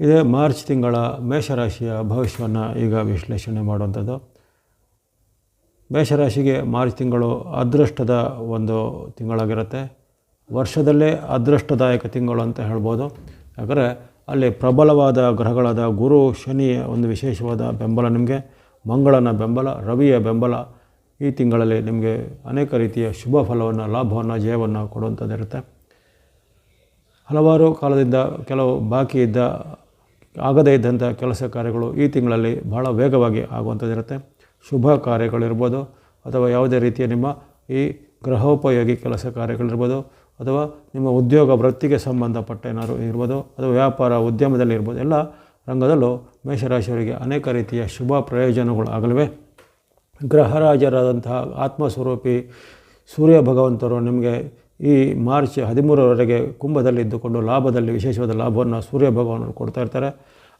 ಇದೇ ಮಾರ್ಚ್ ತಿಂಗಳ ಮೇಷರಾಶಿಯ ಭವಿಷ್ಯವನ್ನು ಈಗ ವಿಶ್ಲೇಷಣೆ ಮಾಡುವಂಥದ್ದು. ಮೇಷರಾಶಿಗೆ ಮಾರ್ಚ್ ತಿಂಗಳು ಅದೃಷ್ಟದ ಒಂದು ತಿಂಗಳಾಗಿರುತ್ತೆ. ವರ್ಷದಲ್ಲೇ ಅದೃಷ್ಟದಾಯಕ ತಿಂಗಳು ಅಂತ ಹೇಳ್ಬೋದು. ಯಾಕಂದರೆ ಅಲ್ಲಿ ಪ್ರಬಲವಾದ ಗ್ರಹಗಳಾದ ಗುರು ಶನಿಯ ಒಂದು ವಿಶೇಷವಾದ ಬೆಂಬಲ ನಿಮಗೆ. ಮಂಗಳನ ಬೆಂಬಲ, ರವಿಯ ಬೆಂಬಲ ಈ ತಿಂಗಳಲ್ಲಿ ನಿಮಗೆ ಅನೇಕ ರೀತಿಯ ಶುಭ ಫಲವನ್ನು, ಲಾಭವನ್ನು, ಜಯವನ್ನು ಕೊಡುವಂಥದ್ದಿರುತ್ತೆ. ಹಲವಾರು ಕಾಲದಿಂದ ಕೆಲವು ಬಾಕಿ ಇದ್ದ ಆಗದೇ ಇದ್ದಂಥ ಕೆಲಸ ಕಾರ್ಯಗಳು ಈ ತಿಂಗಳಲ್ಲಿ ಬಹಳ ವೇಗವಾಗಿ ಆಗುವಂಥದ್ದಿರುತ್ತೆ. ಶುಭ ಕಾರ್ಯಗಳಿರ್ಬೋದು ಅಥವಾ ಯಾವುದೇ ರೀತಿಯ ನಿಮ್ಮ ಈ ಗೃಹೋಪಯೋಗಿ ಕೆಲಸ ಕಾರ್ಯಗಳಿರ್ಬೋದು ಅಥವಾ ನಿಮ್ಮ ಉದ್ಯೋಗ ವೃತ್ತಿಗೆ ಸಂಬಂಧಪಟ್ಟ ಏನಾದ್ರು ಇರ್ಬೋದು ಅಥವಾ ವ್ಯಾಪಾರ ಉದ್ಯಮದಲ್ಲಿ ಇರ್ಬೋದು, ಎಲ್ಲ ರಂಗದಲ್ಲೂ ಮೇಷರಾಶಿಯವರಿಗೆ ಅನೇಕ ರೀತಿಯ ಶುಭ ಪ್ರಯೋಜನಗಳು ಆಗಲಿವೆ ಗ್ರಹರಾಜರಾದಂತಹ ಆತ್ಮಸ್ವರೂಪಿ ಸೂರ್ಯ ಭಗವಂತರು ನಿಮಗೆ ಈ ಮಾರ್ಚ್ ಹದಿಮೂರರವರೆಗೆ ಕುಂಭದಲ್ಲಿ ಇದ್ದುಕೊಂಡು ಲಾಭದಲ್ಲಿ ವಿಶೇಷವಾದ ಲಾಭವನ್ನು ಸೂರ್ಯ ಭಗವಾನರು ಕೊಡ್ತಾ ಇರ್ತಾರೆ.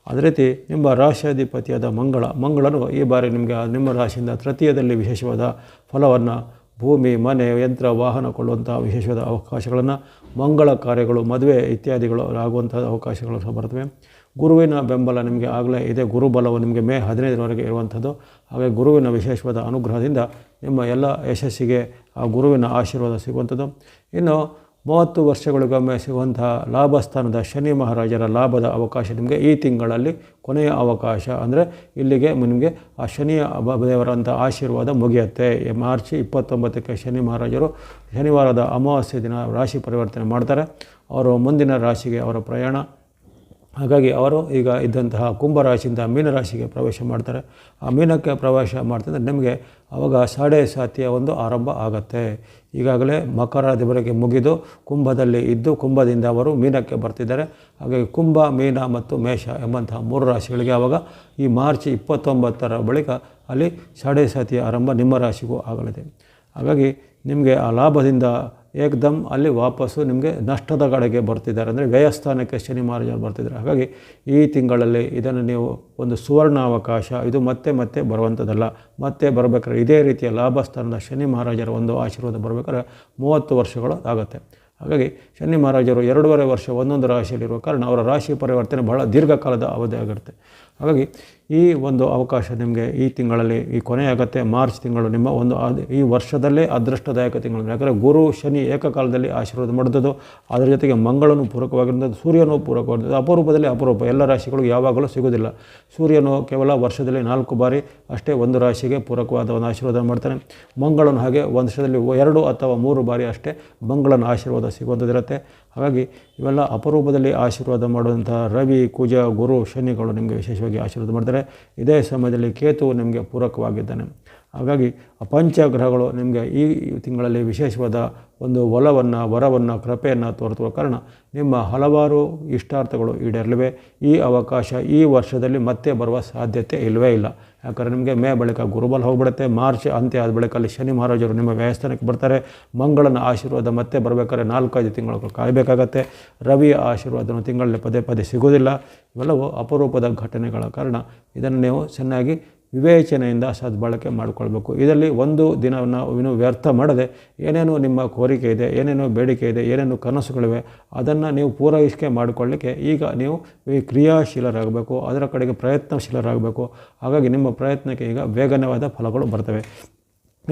ಅದೇ ರೀತಿ ನಿಮ್ಮ ರಾಶಿಯಾಧಿಪತಿಯಾದ ಮಂಗಳ, ಮಂಗಳನು ಈ ಬಾರಿ ನಿಮಗೆ ನಿಮ್ಮ ರಾಶಿಯಿಂದ ತೃತೀಯದಲ್ಲಿ ವಿಶೇಷವಾದ ಫಲವನ್ನು ಭೂಮಿ, ಮನೆ, ಯಂತ್ರ, ವಾಹನ ಕೊಳ್ಳುವಂಥ ವಿಶೇಷವಾದ ಅವಕಾಶಗಳನ್ನು ಮಂಗಳ ಕಾರ್ಯಗಳು, ಮದುವೆ ಇತ್ಯಾದಿಗಳು ಆಗುವಂಥ ಅವಕಾಶಗಳು ಸಹ ಬರ್ತವೆ. ಗುರುವಿನ ಬೆಂಬಲ ನಿಮಗೆ ಆಗಲೇ ಇದೆ. ಗುರುಬಲವು ನಿಮಗೆ ಮೇ ಹದಿನೈದರವರೆಗೆ ಇರುವಂಥದ್ದು ಹಾಗೆ ಗುರುವಿನ ವಿಶೇಷವಾದ ಅನುಗ್ರಹದಿಂದ ನಿಮ್ಮ ಎಲ್ಲ ಯಶಸ್ಸಿಗೆ ಆ ಗುರುವಿನ ಆಶೀರ್ವಾದ ಸಿಗುವಂಥದ್ದು. ಇನ್ನು ಮೂವತ್ತು ವರ್ಷಗಳಿಗೊಮ್ಮೆ ಸಿಗುವಂತಹ ಲಾಭಸ್ಥಾನದ ಶನಿ ಮಹಾರಾಜರ ಲಾಭದ ಅವಕಾಶ ನಿಮಗೆ ಈ ತಿಂಗಳಲ್ಲಿ ಕೊನೆಯ ಅವಕಾಶ. ಅಂದರೆ ಇಲ್ಲಿಗೆ ನಿಮಗೆ ಆ ಶನಿಯ ದೇವರಂಥ ಆಶೀರ್ವಾದ ಮುಗಿಯುತ್ತೆ. ಮಾರ್ಚ್ ಇಪ್ಪತ್ತೊಂಬತ್ತಕ್ಕೆ ಶನಿ ಮಹಾರಾಜರು ಶನಿವಾರದ ಅಮಾವಾಸ್ಯೆ ದಿನ ರಾಶಿ ಪರಿವರ್ತನೆ ಮಾಡ್ತಾರೆ. ಅವರು ಮುಂದಿನ ರಾಶಿಗೆ ಅವರ ಪ್ರಯಾಣ ಹಾಗಾಗಿ ಅವರು ಈಗ ಇದ್ದಂತಹ ಕುಂಭರಾಶಿಯಿಂದ ಮೀನರಾಶಿಗೆ ಪ್ರವೇಶ ಮಾಡ್ತಾರೆ. ಆ ಮೀನಕ್ಕೆ ಪ್ರವೇಶ ಮಾಡ್ತಂದರೆ ನಿಮಗೆ ಆವಾಗ ಸಾಡೆ ಸಾತಿಯ ಒಂದು ಆರಂಭ ಆಗುತ್ತೆ. ಈಗಾಗಲೇ ಮಕರಾದಿವರೆಗೆ ಮುಗಿದು ಕುಂಭದಲ್ಲಿ ಇದ್ದು ಕುಂಭದಿಂದ ಅವರು ಮೀನಕ್ಕೆ ಬರ್ತಿದ್ದಾರೆ. ಹಾಗಾಗಿ ಕುಂಭ, ಮೀನ ಮತ್ತು ಮೇಷ ಎಂಬಂತಹ ಮೂರು ರಾಶಿಗಳಿಗೆ ಆವಾಗ ಈ ಮಾರ್ಚ್ ಇಪ್ಪತ್ತೊಂಬತ್ತರ ಬಳಿಕ ಅಲ್ಲಿ ಸಾಡೆ ಸಾತಿಯ ಆರಂಭ ನಿಮ್ಮ ರಾಶಿಗೂ ಆಗಲಿದೆ. ಹಾಗಾಗಿ ನಿಮಗೆ ಆ ಲಾಭದಿಂದ ಏಕ್ದಮ್ ಅಲ್ಲಿ ವಾಪಸ್ಸು ನಿಮಗೆ ನಷ್ಟದ ಕಡೆಗೆ ಬರ್ತಿದ್ದಾರೆ. ಅಂದರೆ ವ್ಯಯಸ್ಥಾನಕ್ಕೆ ಶನಿ ಮಹಾರಾಜರು ಬರ್ತಿದ್ದಾರೆ. ಹಾಗಾಗಿ ಈ ತಿಂಗಳಲ್ಲಿ ಇದನ್ನು ನೀವು ಒಂದು ಸುವರ್ಣ ಅವಕಾಶ ಇದು ಮತ್ತೆ ಮತ್ತೆ ಬರುವಂಥದ್ದಲ್ಲ. ಮತ್ತೆ ಬರಬೇಕಾದ್ರೆ ಇದೇ ರೀತಿಯ ಲಾಭಸ್ಥಾನದ ಶನಿ ಮಹಾರಾಜರ ಒಂದು ಆಶೀರ್ವಾದ ಬರಬೇಕಾದ್ರೆ ಮೂವತ್ತು ವರ್ಷಗಳು ಆಗುತ್ತೆ. ಹಾಗಾಗಿ ಶನಿ ಮಹಾರಾಜರು ಎರಡೂವರೆ ವರ್ಷ ಒಂದೊಂದು ರಾಶಿಯಲ್ಲಿರುವ ಕಾರಣ ಅವರ ರಾಶಿ ಪರಿವರ್ತನೆ ಬಹಳ ದೀರ್ಘಕಾಲದ ಅವಧಿ ಆಗಿರುತ್ತೆ. ಹಾಗಾಗಿ ಈ ಒಂದು ಅವಕಾಶ ನಿಮಗೆ ಈ ತಿಂಗಳಲ್ಲಿ, ಈ ಕೊನೆಯಾಗತ್ತೆ, ಮಾರ್ಚ್ ತಿಂಗಳು ನಿಮ್ಮ ಒಂದು ಈ ವರ್ಷದಲ್ಲೇ ಅದೃಷ್ಟದಾಯಕ ತಿಂಗಳು. ಯಾಕಂದರೆ ಗುರು ಶನಿ ಏಕಕಾಲದಲ್ಲಿ ಆಶೀರ್ವಾದ ಮಾಡಿದ್ದು ಅದರ ಜೊತೆಗೆ ಮಂಗಳನು ಪೂರಕವಾಗಿರುವಂಥದ್ದು, ಸೂರ್ಯನೂ ಪೂರಕವಾಗಿರೋದು ಅಪರೂಪದಲ್ಲಿ ಅಪರೂಪ. ಎಲ್ಲ ರಾಶಿಗಳು ಯಾವಾಗಲೂ ಸಿಗೋದಿಲ್ಲ ಸೂರ್ಯನು ಕೇವಲ ವರ್ಷದಲ್ಲಿ ನಾಲ್ಕು ಬಾರಿ ಅಷ್ಟೇ ಒಂದು ರಾಶಿಗೆ ಪೂರಕವಾದ ಒಂದು ಆಶೀರ್ವಾದ ಮಾಡ್ತಾನೆ. ಮಂಗಳನು ಹಾಗೆ ವರ್ಷದಲ್ಲಿ ಎರಡು ಅಥವಾ ಮೂರು ಬಾರಿ ಅಷ್ಟೇ ಮಂಗಳನ ಆಶೀರ್ವಾದ ಸಿಗುವಂಥದ್ದಿರುತ್ತೆ. ಹಾಗಾಗಿ ಇವೆಲ್ಲ ಅಪರೂಪದಲ್ಲಿ ಆಶೀರ್ವಾದ ಮಾಡುವಂಥ ರವಿ, ಕುಜ, ಗುರು, ಶನಿಗಳು ನಿಮಗೆ ವಿಶೇಷವಾಗಿ ಆಶೀರ್ವಾದ ಮಾಡ್ತಾರೆ. ಇದೇ ಸಮಯದಲ್ಲಿ ಕೇತು ನಿಮಗೆ ಪೂರಕವಾಗಿದ್ದಾನೆ. ಹಾಗಾಗಿ ಪಂಚಗ್ರಹಗಳು ನಿಮಗೆ ಈ ತಿಂಗಳಲ್ಲಿ ವಿಶೇಷವಾದ ಒಂದು ಒಲವನ್ನು, ವರವನ್ನು, ಕೃಪೆಯನ್ನು ತೋರಿಸುವ ಕಾರಣ ನಿಮ್ಮ ಹಲವಾರು ಇಷ್ಟಾರ್ಥಗಳು ಈಡೇರಲಿವೆ. ಈ ಅವಕಾಶ ಈ ವರ್ಷದಲ್ಲಿ ಮತ್ತೆ ಬರುವ ಸಾಧ್ಯತೆ ಇಲ್ಲವೇ ಇಲ್ಲ. ಯಾಕಂದರೆ ನಿಮಗೆ ಮೇ ಬಳಿಕ ಗುರುಬಲ್ ಹೋಗ್ಬಿಡುತ್ತೆ. ಮಾರ್ಚ್ ಅಂತ್ಯ ಆದ ಬಳಿಕ ಅಲ್ಲಿ ಶನಿ ಮಹಾರಾಜರು ನಿಮ್ಮ ವ್ಯವಸ್ಥಾನಕ್ಕೆ ಬರ್ತಾರೆ. ಮಂಗಳನ ಆಶೀರ್ವಾದ ಮತ್ತೆ ಬರಬೇಕಾದ್ರೆ ನಾಲ್ಕೈದು ತಿಂಗಳು ಕಾಯಬೇಕಾಗತ್ತೆ. ರವಿಯ ಆಶೀರ್ವಾದನು ತಿಂಗಳಲ್ಲಿ ಪದೇ ಪದೇ ಸಿಗೋದಿಲ್ಲ ಇವೆಲ್ಲವೂ ಅಪರೂಪದ ಘಟನೆಗಳ ಕಾರಣ. ಇದನ್ನು ನೀವು ಚೆನ್ನಾಗಿ ವಿವೇಚನೆಯಿಂದ ಸದ್ಬಳಕೆ ಮಾಡಿಕೊಳ್ಬೇಕು. ಇದರಲ್ಲಿ ಒಂದು ದಿನವನ್ನು ಇನ್ನು ವ್ಯರ್ಥ ಮಾಡದೆ ಏನೇನು ನಿಮ್ಮ ಕೋರಿಕೆ ಇದೆ, ಏನೇನು ಬೇಡಿಕೆ ಇದೆ, ಏನೇನು ಕನಸುಗಳಿವೆ, ಅದನ್ನು ನೀವು ಪೂರೈಸಿಕೆ ಮಾಡಿಕೊಳ್ಳಿಕ್ಕೆ ಈಗ ನೀವು ಕ್ರಿಯಾಶೀಲರಾಗಬೇಕು, ಅದರ ಕಡೆಗೆ ಪ್ರಯತ್ನಶೀಲರಾಗಬೇಕು. ಹಾಗಾಗಿ ನಿಮ್ಮ ಪ್ರಯತ್ನಕ್ಕೆ ಈಗ ವೇಗನವಾದ ಫಲಗಳು ಬರ್ತವೆ.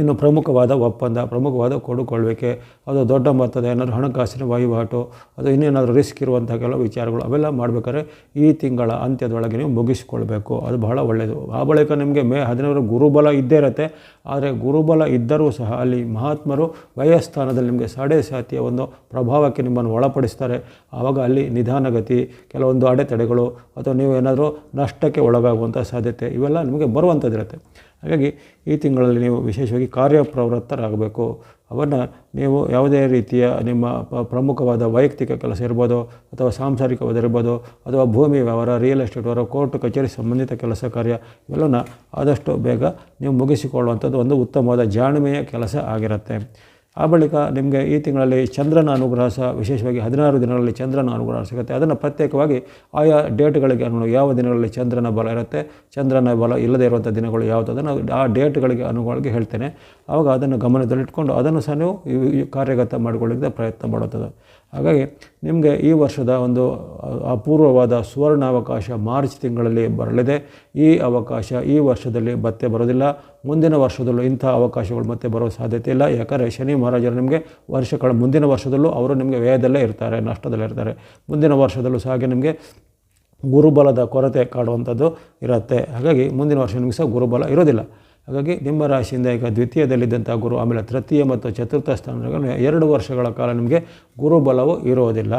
ಇನ್ನು ಪ್ರಮುಖವಾದ ಒಪ್ಪಂದ, ಪ್ರಮುಖವಾದ ಕೊಡುಕೊಳ್ಳುವಿಕೆ ಅದು ದೊಡ್ಡ ಮೊತ್ತದ ಏನಾದರೂ ಹಣಕಾಸಿನ ವಹಿವಾಟು, ಅದು ಇನ್ನೇನಾದರೂ ರಿಸ್ಕ್ ಇರುವಂಥ ಕೆಲವು ವಿಚಾರಗಳು ಅವೆಲ್ಲ ಮಾಡಬೇಕಾದ್ರೆ ಈ ತಿಂಗಳ ಅಂತ್ಯದೊಳಗೆ ನೀವು ಮುಗಿಸಿಕೊಳ್ಬೇಕು. ಅದು ಬಹಳ ಒಳ್ಳೆಯದು ಆ ಬಳಿಕ ನಿಮಗೆ ಮೇ ಹದಿನೈದು ಗುರುಬಲ ಇದ್ದೇ ಇರುತ್ತೆ. ಆದರೆ ಗುರುಬಲ ಇದ್ದರೂ ಸಹ ಅಲ್ಲಿ ಮಹಾತ್ಮರು ವಯಸ್ಥಾನದಲ್ಲಿ ನಿಮಗೆ ಸಾಡೆ ಸಾತಿಯ ಒಂದು ಪ್ರಭಾವಕ್ಕೆ ನಿಮ್ಮನ್ನು ಒಳಪಡಿಸ್ತಾರೆ. ಆವಾಗ ಅಲ್ಲಿ ನಿಧಾನಗತಿ ಕೆಲವೊಂದು ಅಡೆತಡೆಗಳು ಅಥವಾ ನೀವು ಏನಾದರೂ ನಷ್ಟಕ್ಕೆ ಒಳಗಾಗುವಂಥ ಸಾಧ್ಯತೆ ಇವೆಲ್ಲ ನಿಮಗೆ ಬರುವಂಥದ್ದಿರುತ್ತೆ ಹಾಗಾಗಿ ಈ ತಿಂಗಳಲ್ಲಿ ನೀವು ವಿಶೇಷವಾಗಿ ಕಾರ್ಯಪ್ರವೃತ್ತರಾಗಬೇಕು. ಅವನ್ನು ನೀವು ಯಾವುದೇ ರೀತಿಯ ನಿಮ್ಮ ಪ್ರಮುಖವಾದ ವೈಯಕ್ತಿಕ ಕೆಲಸ ಇರ್ಬೋದು, ಅಥವಾ ಸಾಂಸಾರಿಕವಾದ ಇರ್ಬೋದು, ಅಥವಾ ಭೂಮಿ ವ್ಯವಹಾರ ರಿಯಲ್ ಎಸ್ಟೇಟ್ ವ್ಯವಹಾರ, ಕೋರ್ಟ್, ಕಚೇರಿ ಸಂಬಂಧಿತ ಕೆಲಸ ಕಾರ್ಯ, ಇವೆಲ್ಲವನ್ನ ಆದಷ್ಟು ಬೇಗ ನೀವು ಮುಗಿಸಿಕೊಳ್ಳುವಂಥದ್ದು ಒಂದು ಉತ್ತಮವಾದ ಜಾಣ್ಮೆಯ ಕೆಲಸ ಆಗಿರುತ್ತೆ. ಆ ಬಳಿಕ ನಿಮಗೆ ಈ ತಿಂಗಳಲ್ಲಿ ಚಂದ್ರನ ಅನುಗ್ರಹ ಸಹ ವಿಶೇಷವಾಗಿ ಹದಿನಾರು ದಿನಗಳಲ್ಲಿ ಚಂದ್ರನ ಅನುಗ್ರಹ ಸಿಗುತ್ತೆ. ಅದನ್ನು ಪ್ರತ್ಯೇಕವಾಗಿ ಆಯಾ ಡೇಟ್ಗಳಿಗೆ ಅನುಗುಣ ಯಾವ ದಿನಗಳಲ್ಲಿ ಚಂದ್ರನ ಬಲ ಇರುತ್ತೆ, ಚಂದ್ರನ ಬಲ ಇಲ್ಲದೇ ಇರುವಂಥ ದಿನಗಳು ಯಾವುದು ಅದನ್ನು ಆ ಡೇಟ್ಗಳಿಗೆ ಅನುಗುಣವಾಗಿ ಹೇಳ್ತೇನೆ. ಆವಾಗ ಅದನ್ನು ಗಮನದಲ್ಲಿಟ್ಕೊಂಡು ಅದನ್ನು ಸಹ ನೀವು ಕಾರ್ಯಗತ ಮಾಡಿಕೊಳ್ಳೋದಕ್ಕೆ ಪ್ರಯತ್ನ ಮಾಡುತ್ತದೆ ಹಾಗಾಗಿ ನಿಮಗೆ ಈ ವರ್ಷದ ಒಂದು ಅಪೂರ್ವವಾದ ಅಪೂರ್ವವಾದ ಸುವರ್ಣಾವಕಾಶ ಮಾರ್ಚ್ ತಿಂಗಳಲ್ಲಿ ಬರಲಿದೆ. ಈ ಅವಕಾಶ ಈ ವರ್ಷದಲ್ಲಿ ಮತ್ತೆ ಬರೋದಿಲ್ಲ. ಮುಂದಿನ ವರ್ಷದಲ್ಲೂ ಇಂಥ ಅವಕಾಶಗಳು ಮತ್ತೆ ಬರೋ ಸಾಧ್ಯತೆ ಇಲ್ಲ. ಯಾಕಂದರೆ ಶನಿ ಮಹಾರಾಜರು ನಿಮಗೆ ವರ್ಷಗಳ ಮುಂದಿನ ವರ್ಷದಲ್ಲೂ ಅವರು ನಿಮಗೆ ವ್ಯಯದಲ್ಲೇ ಇರ್ತಾರೆ, ನಷ್ಟದಲ್ಲೇ ಇರ್ತಾರೆ. ಮುಂದಿನ ವರ್ಷದಲ್ಲೂ ಸಹ ಹಾಗೆ ನಿಮಗೆ ಗುರುಬಲದ ಕೊರತೆ ಕಾಡುವಂಥದ್ದು ಇರುತ್ತೆ. ಹಾಗಾಗಿ ಮುಂದಿನ ವರ್ಷ ನಿಮಗೆ ಸಹ ಗುರುಬಲ ಇರೋದಿಲ್ಲ. ಹಾಗಾಗಿ ನಿಮ್ಮ ರಾಶಿಯಿಂದ ಈಗ ದ್ವಿತೀಯದಲ್ಲಿದ್ದಂಥ ಗುರು, ಆಮೇಲೆ ತೃತೀಯ ಮತ್ತು ಚತುರ್ಥ ಸ್ಥಾನಗಳು ಎರಡು ವರ್ಷಗಳ ಕಾಲ ನಿಮಗೆ ಗುರುಬಲವು ಇರೋದಿಲ್ಲ.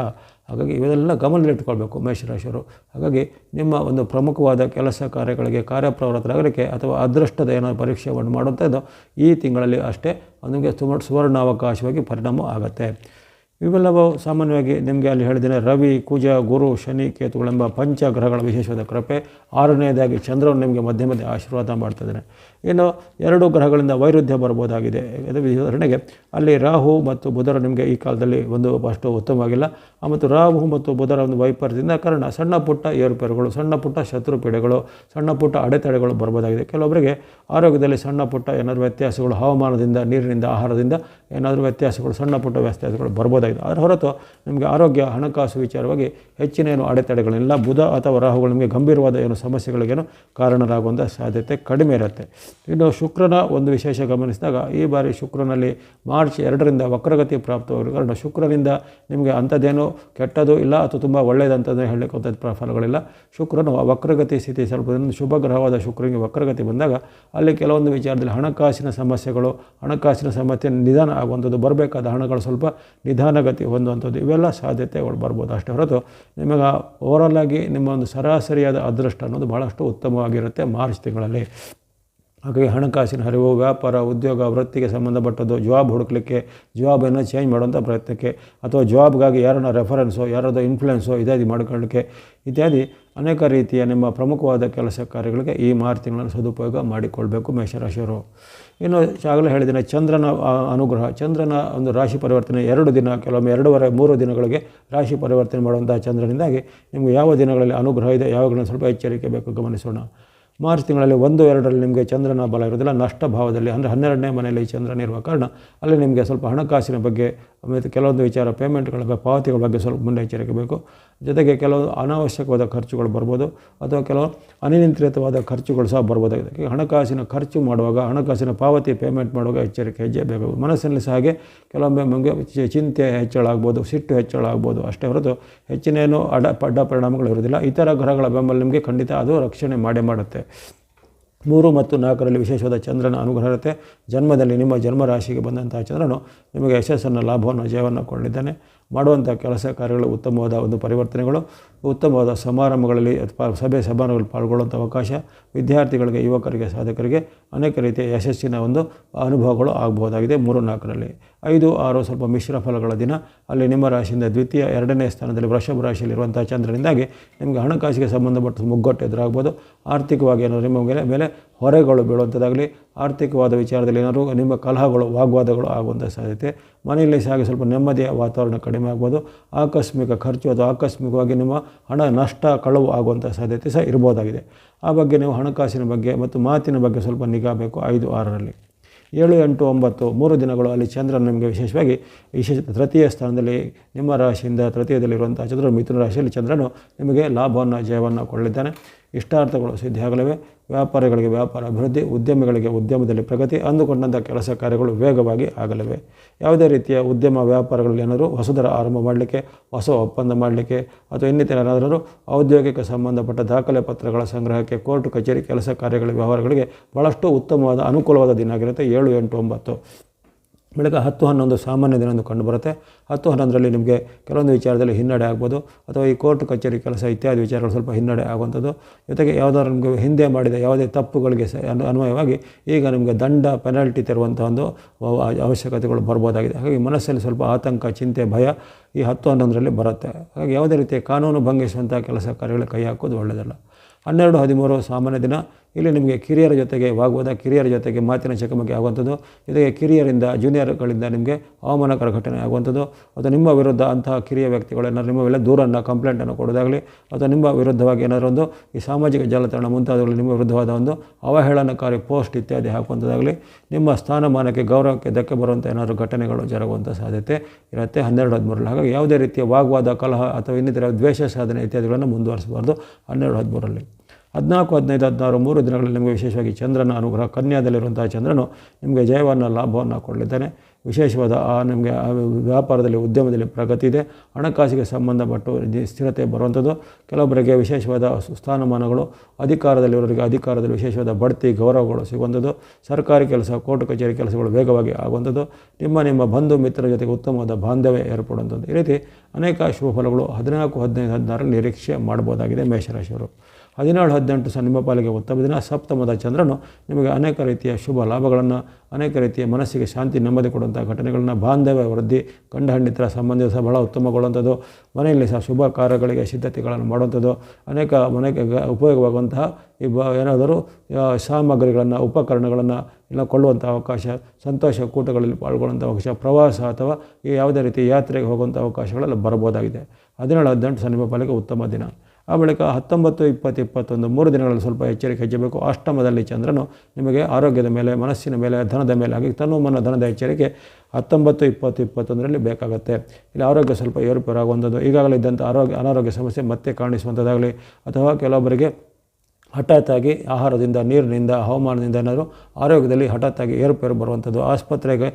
ಹಾಗಾಗಿ ಇವೆಲ್ಲ ಗಮನದಲ್ಲಿಟ್ಕೊಳ್ಬೇಕು ಮೇಷರಾಶಿಯವರು. ಹಾಗಾಗಿ ನಿಮ್ಮ ಒಂದು ಪ್ರಮುಖವಾದ ಕೆಲಸ ಕಾರ್ಯಗಳಿಗೆ ಕಾರ್ಯಪ್ರವೃತ್ತರಾಗಲಿಕ್ಕೆ ಅಥವಾ ಅದೃಷ್ಟದ ಏನೋ ಪರೀಕ್ಷೆಯನ್ನು ಮಾಡುವಂಥದ್ದು ಈ ತಿಂಗಳಲ್ಲಿ ಅಷ್ಟೇ ನಿಮಗೆ ಸುಮಾರು ಸುವರ್ಣಾವಕಾಶವಾಗಿ ಪರಿಣಾಮ ಆಗುತ್ತೆ. ಇವೆಲ್ಲವೂ ಸಾಮಾನ್ಯವಾಗಿ ನಿಮಗೆ ಅಲ್ಲಿ ಹೇಳಿದ್ದೇನೆ, ರವಿ, ಕುಜ, ಗುರು, ಶನಿ, ಕೇತುಗಳೆಂಬ ಪಂಚಗ್ರಹಗಳ ವಿಶೇಷವಾದ ಕೃಪೆ. ಆರನೆಯದಾಗಿ ಚಂದ್ರನು ನಿಮಗೆ ಮಧ್ಯೆ ಮಧ್ಯೆ ಆಶೀರ್ವಾದ ಮಾಡ್ತಿದ್ದಾನೆ ಇನ್ನು ಎರಡು ಗ್ರಹಗಳಿಂದ ವೈರುಧ್ಯ ಬರ್ಬೋದಾಗಿದೆ ಉದಾಹರಣೆಗೆ, ಅಲ್ಲಿ ರಾಹು ಮತ್ತು ಬುಧರು ನಿಮಗೆ ಈ ಕಾಲದಲ್ಲಿ ಒಂದು ಅಷ್ಟು ಉತ್ತಮವಾಗಿಲ್ಲ. ಮತ್ತು ರಾಹು ಮತ್ತು ಬುಧರ ಒಂದು ವೈಪರ್ಯದಿಂದ ಕಾರಣ ಸಣ್ಣ ಪುಟ್ಟ ಏರುಪೇರುಗಳು, ಸಣ್ಣ ಪುಟ್ಟ ಶತ್ರು ಪೀಡೆಗಳು ಸಣ್ಣ ಪುಟ್ಟ ಅಡೆತಡೆಗಳು ಬರ್ಬೋದಾಗಿದೆ ಕೆಲವೊಬ್ಬರಿಗೆ ಆರೋಗ್ಯದಲ್ಲಿ ಸಣ್ಣ ಪುಟ್ಟ ಏನಾದರೂ ವ್ಯತ್ಯಾಸಗಳು, ಹವಾಮಾನದಿಂದ, ನೀರಿನಿಂದ, ಆಹಾರದಿಂದ ಏನಾದರೂ ವ್ಯತ್ಯಾಸಗಳು, ಸಣ್ಣ ಪುಟ್ಟ ವ್ಯತ್ಯಾಸಗಳು ಬರ್ಬೋದಾಗಿದೆ ಅದರ ಹೊರತು ನಿಮಗೆ ಆರೋಗ್ಯ, ಹಣಕಾಸು ವಿಚಾರವಾಗಿ ಹೆಚ್ಚಿನ ಏನು ಅಡೆತಡೆಗಳಿಲ್ಲ ಬುಧ ಅಥವಾ ರಾಹುಗಳು ನಿಮಗೆ ಗಂಭೀರವಾದ ಏನು ಸಮಸ್ಯೆಗಳಿಗೇನು ಕಾರಣರಾಗುವಂಥ ಸಾಧ್ಯತೆ ಕಡಿಮೆ ಇರುತ್ತೆ. ಇನ್ನು ಶುಕ್ರನ ಒಂದು ವಿಶೇಷ ಗಮನಿಸಿದಾಗ, ಈ ಬಾರಿ ಶುಕ್ರನಲ್ಲಿ ಮಾರ್ಚ್ ಎರಡರಿಂದ ವಕ್ರಗತಿ ಪ್ರಾಪ್ತವಾಗಿರೋ ಕಾರಣ ಶುಕ್ರನಿಂದ ನಿಮಗೆ ಅಂಥದ್ದೇನು ಕೆಟ್ಟದು ಇಲ್ಲ, ಅಥವಾ ತುಂಬ ಒಳ್ಳೆಯದಂಥದ್ದು ಹೇಳಲಿಕ್ಕೆ ಫಲಗಳಿಲ್ಲ. ಶುಕ್ರನು ವಕ್ರಗತಿ ಸ್ಥಿತಿ ಸ್ವಲ್ಪ ಶುಭ ಗ್ರಹವಾದ ಶುಕ್ರನಿಗೆ ವಕ್ರಗತಿ ಬಂದಾಗ, ಅಲ್ಲಿ ಕೆಲವೊಂದು ವಿಚಾರದಲ್ಲಿ ಹಣಕಾಸಿನ ಸಮಸ್ಯೆಗಳು, ಹಣಕಾಸಿನ ಸಮಸ್ಯೆ ನಿಧಾನ ಆಗುವಂಥದ್ದು, ಬರಬೇಕಾದ ಹಣಗಳು ಸ್ವಲ್ಪ ನಿಧಾನಗತಿ ಹೊಂದುವಂಥದ್ದು ಇವೆಲ್ಲ ಸಾಧ್ಯತೆಗಳು ಬರ್ಬೋದು ಅಷ್ಟೇ ಹೊರತು ನಿಮಗೆ ಆಗಿ ನಿಮ್ಮ ಒಂದು ಸರಾಸರಿಯಾದ ಅದೃಷ್ಟ ಅನ್ನೋದು ಭಾಳಷ್ಟು ಉತ್ತಮವಾಗಿರುತ್ತೆ ಮಾರ್ಚ್ ತಿಂಗಳಲ್ಲಿ. ಹಾಗಾಗಿ ಹಣಕಾಸಿನ ಹರಿವು, ವ್ಯಾಪಾರ, ಉದ್ಯೋಗ, ವೃತ್ತಿಗೆ ಸಂಬಂಧಪಟ್ಟದ್ದು ಜಾಬ್ ಹುಡುಕ್ಲಿಕ್ಕೆ ಜಾಬನ್ನು ಚೇಂಜ್ ಮಾಡುವಂಥ ಪ್ರಯತ್ನಕ್ಕೆ, ಅಥವಾ ಜಾಬ್ಗಾಗಿ ಯಾರನ್ನ ರೆಫರೆನ್ಸೋ ಯಾರದೋ ಇನ್ಫ್ಲುಯೆನ್ಸೋ ಇತ್ಯಾದಿ ಮಾಡ್ಕೊಳ್ಳಿಕ್ಕೆ ಇತ್ಯಾದಿ ಅನೇಕ ರೀತಿಯ ನಿಮ್ಮ ಪ್ರಮುಖವಾದ ಕೆಲಸ ಕಾರ್ಯಗಳಿಗೆ ಈ ಮಾರು ತಿಂಗಳನ್ನು ಸದುಪಯೋಗ ಮಾಡಿಕೊಳ್ಬೇಕು ಮೇಷರಾಶಿಯವರು. ಇನ್ನು ಆಗಲೇ ಹೇಳಿದ್ದೇನೆ, ಚಂದ್ರನ ಅನುಗ್ರಹ, ಚಂದ್ರನ ಒಂದು ರಾಶಿ ಪರಿವರ್ತನೆ ಎರಡು ದಿನ, ಕೆಲವೊಮ್ಮೆ ಎರಡೂವರೆ, ಮೂರು ದಿನಗಳಿಗೆ ರಾಶಿ ಪರಿವರ್ತನೆ ಮಾಡುವಂಥ ಚಂದ್ರನಿಂದಾಗಿ ನಿಮಗೆ ಯಾವ ದಿನಗಳಲ್ಲಿ ಅನುಗ್ರಹ ಇದೆ, ಯಾವಾಗಲೂ ಸ್ವಲ್ಪ ಎಚ್ಚರಿಕೆ ಬೇಕು, ಗಮನಿಸೋಣ. ಮಾರ್ಚ್ ತಿಂಗಳಲ್ಲಿ ಒಂದು, ಎರಡರಲ್ಲಿ ನಿಮಗೆ ಚಂದ್ರನ ಬಲ ಇರೋದಿಲ್ಲ ನಷ್ಟ ಭಾವದಲ್ಲಿ ಅಂದರೆ ಹನ್ನೆರಡನೇ ಮನೆಯಲ್ಲಿ ಚಂದ್ರನ ಇರುವ ಕಾರಣ ಅಲ್ಲಿ ನಿಮಗೆ ಸ್ವಲ್ಪ ಹಣಕಾಸಿನ ಬಗ್ಗೆ ಕೆಲವೊಂದು ವಿಚಾರ ಪೇಮೆಂಟ್ಗಳ ಬಗ್ಗೆ, ಪಾವತಿಗಳ ಬಗ್ಗೆ ಸ್ವಲ್ಪ ಮುನ್ನೆಚ್ಚರಿಕೆ ಬೇಕು. ಜೊತೆಗೆ ಕೆಲವು ಅನಾವಶ್ಯಕವಾದ ಖರ್ಚುಗಳು ಬರ್ಬೋದು ಅಥವಾ ಕೆಲವು ಅನಿಯಂತ್ರಿತವಾದ ಖರ್ಚುಗಳು ಸಹ ಬರ್ಬೋದಾಗಿದೆ ಹಣಕಾಸಿನ ಖರ್ಚು ಮಾಡುವಾಗ, ಹಣಕಾಸಿನ ಪಾವತಿ ಪೇಮೆಂಟ್ ಮಾಡುವಾಗ ಎಚ್ಚರಿಕೆ ಹೆಜ್ಜೆ ಬೇಕು ಮನಸ್ಸಿನಲ್ಲಿ ಸಹ ಹಾಗೆ ಕೆಲವೊಮ್ಮೆ ನಮಗೆ ಚಿಂತೆ ಹೆಚ್ಚಳ ಆಗ್ಬೋದು, ಸಿಟ್ಟು ಹೆಚ್ಚಳ ಆಗ್ಬೋದು ಅಷ್ಟೇ ಹೊರತು ಹೆಚ್ಚಿನೇನು ಅಡ, ಅಡ್ಡ ಪರಿಣಾಮಗಳು ಇರೋದಿಲ್ಲ ಇತರ ಗ್ರಹಗಳ ಬೆಂಬಲ ನಿಮಗೆ ಖಂಡಿತ ಅದು ರಕ್ಷಣೆ ಮಾಡೇ ಮಾಡುತ್ತೆ. ಮೂರು ಮತ್ತು ನಾಲ್ಕರಲ್ಲಿ ವಿಶೇಷವಾದ ಚಂದ್ರನ ಅನುಗ್ರಹ ಇರುತ್ತೆ. ಜನ್ಮದಲ್ಲಿ ನಿಮ್ಮ ಜನ್ಮ ರಾಶಿಗೆ ಬಂದಂತಹ ಚಂದ್ರನು ನಿಮಗೆ ಯಶಸ್ಸನ್ನು ಲಾಭವನ್ನು ಜಯವನ್ನು ಕೊಂಡಿದ್ದಾನೆ ಮಾಡುವಂಥ ಕೆಲಸ ಕಾರ್ಯಗಳು ಉತ್ತಮವಾದ ಒಂದು ಪರಿವರ್ತನೆಗಳು, ಉತ್ತಮವಾದ ಸಮಾರಂಭಗಳಲ್ಲಿ ಸಭೆ ಸಮಾರಂಭಗಳಲ್ಲಿ ಪಾಲ್ಗೊಳ್ಳುವಂಥ ಅವಕಾಶ, ವಿದ್ಯಾರ್ಥಿಗಳಿಗೆ, ಯುವಕರಿಗೆ, ಸಾಧಕರಿಗೆ ಅನೇಕ ರೀತಿಯ ಯಶಸ್ಸಿನ ಒಂದು ಅನುಭವಗಳು ಆಗಬಹುದಾಗಿದೆ ಮೂರು ನಾಲ್ಕರಲ್ಲಿ. ಐದು ಆರು ಸ್ವಲ್ಪ ಮಿಶ್ರ ಫಲಗಳ ದಿನ. ಅಲ್ಲಿ ನಿಮ್ಮ ರಾಶಿಯಿಂದ ದ್ವಿತೀಯ, ಎರಡನೇ ಸ್ಥಾನದಲ್ಲಿ ವೃಷಭ ರಾಶಿಯಲ್ಲಿರುವಂಥ ಚಂದ್ರನಿಂದಾಗಿ ನಿಮಗೆ ಹಣಕಾಸಿಗೆ ಸಂಬಂಧಪಟ್ಟ ಮುಗ್ಗಟ್ಟು ಎದುರಾಗ್ಬೋದು. ಆರ್ಥಿಕವಾಗಿ ಏನಾದರೂ ನಿಮ್ಮ ಮೇಲೆ ಮೇಲೆ ಹೊರೆಗಳು ಬೀಳುವಂಥದ್ದಾಗಲಿ, ಆರ್ಥಿಕವಾದ ವಿಚಾರದಲ್ಲಿ ಏನಾದರೂ ನಿಮ್ಮ ಕಲಹಗಳು, ವಾಗ್ವಾದಗಳು ಆಗುವಂಥ ಸಾಧ್ಯತೆ. ಮನೆಯಲ್ಲಿ ಸಹ ಸ್ವಲ್ಪ ನೆಮ್ಮದಿಯ ವಾತಾವರಣ ಕಡಿಮೆ ಆಗ್ಬೋದು. ಆಕಸ್ಮಿಕ ಖರ್ಚು ಅಥವಾ ಆಕಸ್ಮಿಕವಾಗಿ ನಿಮ್ಮ ಹಣ ನಷ್ಟ, ಕಳವು ಆಗುವಂಥ ಸಾಧ್ಯತೆ ಸಹ ಇರ್ಬೋದಾಗಿದೆ. ಆ ಬಗ್ಗೆ ನೀವು ಹಣಕಾಸಿನ ಬಗ್ಗೆ ಮತ್ತು ಮಾತಿನ ಬಗ್ಗೆ ಸ್ವಲ್ಪ ನಿಗಾ ಬೇಕು ಐದು ಆರರಲ್ಲಿ. ಏಳು ಎಂಟು ಒಂಬತ್ತು ಮೂರು ದಿನಗಳು ಅಲ್ಲಿ ಚಂದ್ರನು ನಿಮಗೆ ವಿಶೇಷವಾಗಿ ವಿಶೇಷ ತೃತೀಯ ಸ್ಥಾನದಲ್ಲಿ ನಿಮ್ಮ ರಾಶಿಯಿಂದ ತೃತೀಯದಲ್ಲಿರುವಂಥ ಚಂದ್ರ ಮಿಥುನ ರಾಶಿಯಲ್ಲಿ ಚಂದ್ರನು ನಿಮಗೆ ಲಾಭವನ್ನು ಜಯವನ್ನು ಕೊಡಲಿದ್ದಾನೆ. ಇಷ್ಟಾರ್ಥಗಳು ಸಿದ್ಧಿಯಾಗಲಿವೆ ವ್ಯಾಪಾರಿಗಳಿಗೆ ವ್ಯಾಪಾರ ಅಭಿವೃದ್ಧಿ, ಉದ್ಯಮಿಗಳಿಗೆ ಉದ್ಯಮದಲ್ಲಿ ಪ್ರಗತಿ ಅಂದುಕೊಂಡಂಥ ಕೆಲಸ ಕಾರ್ಯಗಳು ವೇಗವಾಗಿ ಆಗಲಿವೆ. ಯಾವುದೇ ರೀತಿಯ ಉದ್ಯಮ ವ್ಯಾಪಾರಗಳಲ್ಲಿ ಏನಾದರೂ ಹೊಸದರ ಆರಂಭ ಮಾಡಲಿಕ್ಕೆ, ಹೊಸ ಒಪ್ಪಂದ ಮಾಡಲಿಕ್ಕೆ ಅಥವಾ ಇನ್ನಿತರ ಏನಾದರೂ ಔದ್ಯೋಗಿಕ ಸಂಬಂಧಪಟ್ಟ ದಾಖಲೆ ಪತ್ರಗಳ ಸಂಗ್ರಹಕ್ಕೆ ಕೋರ್ಟ್, ಕಚೇರಿ, ಕೆಲಸ ಕಾರ್ಯಗಳ ವ್ಯವಹಾರಗಳಿಗೆ ಭಾಳಷ್ಟು ಉತ್ತಮವಾದ, ಅನುಕೂಲವಾದ ದಿನ ಆಗಿರುತ್ತೆ ಏಳು ಎಂಟು ಒಂಬತ್ತು. ಬೆಳಗ್ಗೆ ಹತ್ತು ಹನ್ನೊಂದು ಸಾಮಾನ್ಯ ದಿನ ಒಂದು ಕಂಡುಬರುತ್ತೆ ಹತ್ತು ಹನ್ನೊಂದರಲ್ಲಿ ನಿಮಗೆ ಕೆಲವೊಂದು ವಿಚಾರದಲ್ಲಿ ಹಿನ್ನಡೆ ಆಗ್ಬೋದು. ಅಥವಾ ಈ ಕೋರ್ಟ್ ಕಚೇರಿ ಕೆಲಸ ಇತ್ಯಾದಿ ವಿಚಾರಗಳು ಸ್ವಲ್ಪ ಹಿನ್ನಡೆ ಆಗುವಂಥದ್ದು. ಜೊತೆಗೆ ಯಾವುದಾದ್ರು ನಿಮಗೆ ಹಿಂದೆ ಮಾಡಿದ ಯಾವುದೇ ತಪ್ಪುಗಳಿಗೆ ಸ ಅನು ಅನ್ವಯವಾಗಿ ಈಗ ನಿಮಗೆ ದಂಡ, ಪೆನಾಲ್ಟಿ ತರುವಂಥ ಒಂದು ಅವಶ್ಯಕತೆಗಳು ಬರ್ಬೋದಾಗಿದೆ. ಹಾಗಾಗಿ ಮನಸ್ಸಲ್ಲಿ ಸ್ವಲ್ಪ ಆತಂಕ, ಚಿಂತೆ, ಭಯ ಈ ಹತ್ತು ಹನ್ನೊಂದರಲ್ಲಿ ಬರುತ್ತೆ. ಹಾಗಾಗಿ ಯಾವುದೇ ರೀತಿಯ ಕಾನೂನು ಭಂಗಿಸುವಂಥ ಕೆಲಸ ಕಾರ್ಯಗಳಿಗೆ ಕೈ ಹಾಕೋದು ಒಳ್ಳೆಯದಲ್ಲ. ಹನ್ನೆರಡು, ಹದಿಮೂರು ಸಾಮಾನ್ಯ ದಿನ ಇಲ್ಲಿ ನಿಮಗೆ ಕಿರಿಯರ ಜೊತೆಗೆ ವಾಗ್ವಾದ, ಕಿರಿಯರ ಜೊತೆಗೆ ಮಾತಿನ ಚಕಮಕಿ ಆಗುವಂಥದ್ದು. ಜೊತೆಗೆ ಕಿರಿಯರಿಂದ ಜೂನಿಯರ್ಗಳಿಂದ ನಿಮಗೆ ಅವಮಾನಕರ ಘಟನೆ ಆಗುವಂಥದ್ದು. ಅಥವಾ ನಿಮ್ಮ ವಿರುದ್ಧ ಅಂತಹ ಕಿರಿಯ ವ್ಯಕ್ತಿಗಳು ಏನಾದರೂ ನಿಮ್ಮ ಮೇಲೆ ದೂರನ್ನು ಕಂಪ್ಲೇಂಟನ್ನು ಕೊಡೋದಾಗಲಿ ಅಥವಾ ನಿಮ್ಮ ವಿರುದ್ಧವಾಗಿ ಏನಾದರೂ ಒಂದು ಈ ಸಾಮಾಜಿಕ ಜಾಲತಾಣ ಮುಂತಾದವುಗಳು ನಿಮ್ಮ ವಿರುದ್ಧವಾದ ಒಂದು ಅವಹೇಳನಕಾರಿ ಪೋಸ್ಟ್ ಇತ್ಯಾದಿ ಹಾಕುವಂಥದ್ದಾಗಲಿ, ನಿಮ್ಮ ಸ್ಥಾನಮಾನಕ್ಕೆ ಗೌರವಕ್ಕೆ ಧಕ್ಕೆ ಬರುವಂಥ ಏನಾದರೂ ಘಟನೆಗಳು ಜರುಗುವಂಥ ಸಾಧ್ಯತೆ ಇರುತ್ತೆ. ಹನ್ನೆರಡು, ಹದಿಮೂರರಲ್ಲಿ. ಹಾಗಾಗಿ ಯಾವುದೇ ರೀತಿಯ ವಾಗ್ವಾದ, ಕಲಹ ಅಥವಾ ಇನ್ನಿತರ ದ್ವೇಷ ಸಾಧನೆ ಇತ್ಯಾದಿಗಳನ್ನು ಮುಂದುವರಿಸಬಾರ್ದು. ಹನ್ನೆರಡು, ಹದಿಮೂರರಲ್ಲಿ. ಹದಿನಾಲ್ಕು, ಹದಿನೈದು, ಹದಿನಾರು, ಮೂರು ದಿನಗಳಲ್ಲಿ ನಿಮಗೆ ವಿಶೇಷವಾಗಿ ಚಂದ್ರನ ಅನುಗ್ರಹ ಕನ್ಯಾದಲ್ಲಿರುವಂಥ ಚಂದ್ರನು ನಿಮಗೆ ಜಯವನ್ನು ಲಾಭವನ್ನು ಕೊಡಲಿದ್ದಾನೆ. ವಿಶೇಷವಾದ ಆ ನಿಮಗೆ ವ್ಯಾಪಾರದಲ್ಲಿ, ಉದ್ಯಮದಲ್ಲಿ ಪ್ರಗತಿ ಇದೆ. ಹಣಕಾಸಿಗೆ ಸಂಬಂಧಪಟ್ಟು ಸ್ಥಿರತೆ ಬರುವಂಥದ್ದು. ಕೆಲವೊಬ್ಬರಿಗೆ ವಿಶೇಷವಾದ ಸ್ಥಾನಮಾನಗಳು ಅಧಿಕಾರದಲ್ಲಿರೋರಿಗೆ ಅಧಿಕಾರದಲ್ಲಿ ವಿಶೇಷವಾದ ಬಡ್ತಿ, ಗೌರವಗಳು ಸಿಗುವಂಥದ್ದು. ಸರ್ಕಾರಿ ಕೆಲಸ, ಕೋರ್ಟ್ ಕಚೇರಿ ಕೆಲಸಗಳು ವೇಗವಾಗಿ ಆಗುವಂಥದ್ದು. ನಿಮ್ಮ ನಿಮ್ಮ ಬಂಧು ಮಿತ್ರರ ಜೊತೆಗೆ ಉತ್ತಮವಾದ ಬಾಂಧವ್ಯ ಏರ್ಪಡುವಂಥದ್ದು. ಈ ರೀತಿ ಅನೇಕ ಶುಭ ಫಲಗಳು ಹದಿನಾಲ್ಕು, ಹದಿನೈದು, ಹದಿನಾರರಲ್ಲಿ ನಿರೀಕ್ಷೆ ಮಾಡಬಹುದಾಗಿದೆ ಮೇಷರಾಶಿಯವರು. ಹದಿನೇಳು, ಹದಿನೆಂಟು ಸಹ ನಿಮ್ಮ ಪಾಲಿಗೆ ಉತ್ತಮ ದಿನ. ಸಪ್ತಮದ ಚಂದ್ರನು ನಿಮಗೆ ಅನೇಕ ರೀತಿಯ ಶುಭ ಲಾಭಗಳನ್ನು ಅನೇಕ ರೀತಿಯ ಮನಸ್ಸಿಗೆ ಶಾಂತಿ ನೆಮ್ಮದಿ ಕೊಡುವಂಥ ಘಟನೆಗಳನ್ನು ಬಾಂಧವ್ಯ, ವೃದ್ಧಿ ಗಂಡ ಹಣ್ಣಿತರ ಸಂಬಂಧ ಸಹ ಬಹಳ ಉತ್ತಮಗೊಳ್ಳುವಂಥದ್ದು. ಮನೆಯಲ್ಲಿ ಸಹ ಶುಭ ಕಾರ್ಯಗಳಿಗೆ ಸಿದ್ಧತೆಗಳನ್ನು ಮಾಡುವಂಥದ್ದು. ಅನೇಕ ಮನೆಗೆ ಉಪಯೋಗವಾಗುವಂತಹ ಈ ಬ, ಏನಾದರೂ ಸಾಮಗ್ರಿಗಳನ್ನು, ಉಪಕರಣಗಳನ್ನು ಇಲ್ಲ ಕೊಳ್ಳುವಂಥ ಅವಕಾಶ, ಸಂತೋಷ ಕೂಟಗಳಲ್ಲಿ ಪಾಲ್ಗೊಳ್ಳುವಂಥ ಅವಕಾಶ, ಪ್ರವಾಸ ಅಥವಾ ಈ ಯಾವುದೇ ರೀತಿ ಯಾತ್ರೆಗೆ ಹೋಗುವಂಥ ಅವಕಾಶಗಳೆಲ್ಲ ಬರಬಹುದಾಗಿದೆ. ಹದಿನೇಳು ಹದಿನೆಂಟು ಸಹ ನಿಮ್ಮ ಪಾಲಿಗೆ ಉತ್ತಮ ದಿನ. ಆ ಬಳಿಕ ಹತ್ತೊಂಬತ್ತು ಇಪ್ಪತ್ತು ಇಪ್ಪತ್ತೊಂದು ಮೂರು ದಿನಗಳಲ್ಲಿ ಸ್ವಲ್ಪ ಎಚ್ಚರಿಕೆ ಹೆಚ್ಚಬೇಕು. ಅಷ್ಟಮದಲ್ಲಿ ಚಂದ್ರನು ನಿಮಗೆ ಆರೋಗ್ಯದ ಮೇಲೆ, ಮನಸ್ಸಿನ ಮೇಲೆ, ಧನದ ಮೇಲೆ ಹಾಗೆ ತನು ಮನ ಧನದ ಎಚ್ಚರಿಕೆ ಹತ್ತೊಂಬತ್ತು, ಇಪ್ಪತ್ತು, ಇಪ್ಪತ್ತೊಂದರಲ್ಲಿ ಬೇಕಾಗುತ್ತೆ. ಇಲ್ಲಿ ಆರೋಗ್ಯ ಸ್ವಲ್ಪ ಏರುಪೇರಾಗುವಂಥದ್ದು. ಈಗಾಗಲೇ ಇದ್ದಂಥ ಆರೋಗ್ಯ, ಅನಾರೋಗ್ಯ ಸಮಸ್ಯೆ ಮತ್ತೆ ಕಾಣಿಸುವಂಥದ್ದಾಗಲಿ ಅಥವಾ ಕೆಲವೊಬ್ಬರಿಗೆ ಹಠಾತ್ತಾಗಿ ಆಹಾರದಿಂದ, ನೀರಿನಿಂದ, ಹವಾಮಾನದಿಂದ ಏನಾದರೂ ಆರೋಗ್ಯದಲ್ಲಿ ಹಠಾತ್ತಾಗಿ ಏರುಪೇರು ಬರುವಂಥದ್ದು, ಆಸ್ಪತ್ರೆಗೆ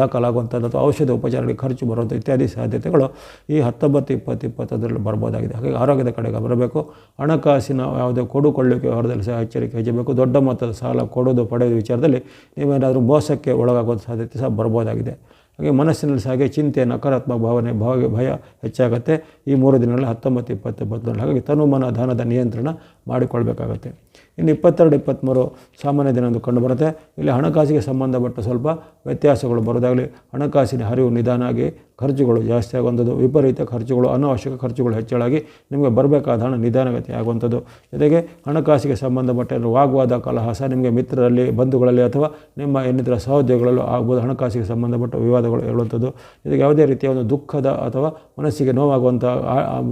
ದಾಖಲಾಗುವಂಥದ್ದು ಅಥವಾ ಔಷಧ ಉಪಚಾರಗಳಿಗೆ ಖರ್ಚು ಬರುವಂಥ ಇತ್ಯಾದಿ ಸಾಧ್ಯತೆಗಳು ಈ ಹತ್ತೊಂಬತ್ತು ಇಪ್ಪತ್ತು ಇಪ್ಪತ್ತೊಂದರಲ್ಲಿ ಬರ್ಬೋದಾಗಿದೆ. ಹಾಗಾಗಿ ಆರೋಗ್ಯದ ಕಡೆಗೆ ಬರಬೇಕು. ಹಣಕಾಸಿನ ಯಾವುದೇ ಕೊಡುಕೊಳ್ಳುವಿಕೆ ವ್ಯವಹಾರದಲ್ಲಿ ಸಹ ಎಚ್ಚರಿಕೆ ಹೆಚ್ಚಬೇಕು ದೊಡ್ಡ ಮೊತ್ತದ ಸಾಲ ಕೊಡೋದು ಪಡೆಯೋದು ವಿಚಾರದಲ್ಲಿ ನೀವೇನಾದರೂ ಮೋಸಕ್ಕೆ ಒಳಗಾಗುವಂಥ ಸಾಧ್ಯತೆ ಸಹ ಬರ್ಬೋದಾಗಿದೆ. ಹಾಗೆ ಮನಸ್ಸಿನಲ್ಲಿ ಸಹ ಹಾಗೆ ಚಿಂತೆ, ನಕಾರಾತ್ಮಕ ಭಾವನೆ ಭಾವ ಭಯ ಹೆಚ್ಚಾಗುತ್ತೆ. ಈ ಮೂರು ದಿನಗಳಲ್ಲಿ ಹತ್ತೊಂಬತ್ತು ಇಪ್ಪತ್ತು ಇಪ್ಪತ್ತೊಂದು ಹಾಗಾಗಿ ತನುಮನ ಧನದ ನಿಯಂತ್ರಣ ಮಾಡಿಕೊಳ್ಬೇಕಾಗತ್ತೆ. ಇನ್ನು ಇಪ್ಪತ್ತೆರಡು, ಇಪ್ಪತ್ತ್ಮೂರು ಸಾಮಾನ್ಯ ದಿನ ಎಂದು ಕಂಡುಬರುತ್ತೆ. ಇಲ್ಲಿ ಹಣಕಾಸಿಗೆ ಸಂಬಂಧಪಟ್ಟ ಸ್ವಲ್ಪ ವ್ಯತ್ಯಾಸಗಳು ಬರೋದಾಗಲಿ, ಹಣಕಾಸಿನ ಹರಿವು ನಿಧಾನ ಆಗಿ ಖರ್ಚುಗಳು ಜಾಸ್ತಿ ಆಗುವಂಥದ್ದು, ವಿಪರೀತ ಖರ್ಚುಗಳು, ಅನಾವಶ್ಯಕ ಖರ್ಚುಗಳು ಹೆಚ್ಚಳಾಗಿ ನಿಮಗೆ ಬರಬೇಕಾದ ಹಣ ನಿಧಾನಗತಿ ಆಗುವಂಥದ್ದು. ಜೊತೆಗೆ ಹಣಕಾಸಿಗೆ ಸಂಬಂಧಪಟ್ಟ ವಾಗ್ವಾದ ಕಲಹ ಸಹ ನಿಮಗೆ ಮಿತ್ರರಲ್ಲಿ, ಬಂಧುಗಳಲ್ಲಿ ಅಥವಾ ನಿಮ್ಮ ಇನ್ನಿತರ ಸಹೋದ್ಯೋಗಗಳಲ್ಲೂ ಆಗ್ಬೋದು ಹಣಕಾಸಿಗೆ ಸಂಬಂಧಪಟ್ಟ ವಿವಾದಗಳು ಹೇಳುವಂಥದ್ದು. ಜೊತೆಗೆ ಯಾವುದೇ ರೀತಿಯ ಒಂದು ದುಃಖದ ಅಥವಾ ಮನಸ್ಸಿಗೆ ನೋವಾಗುವಂಥ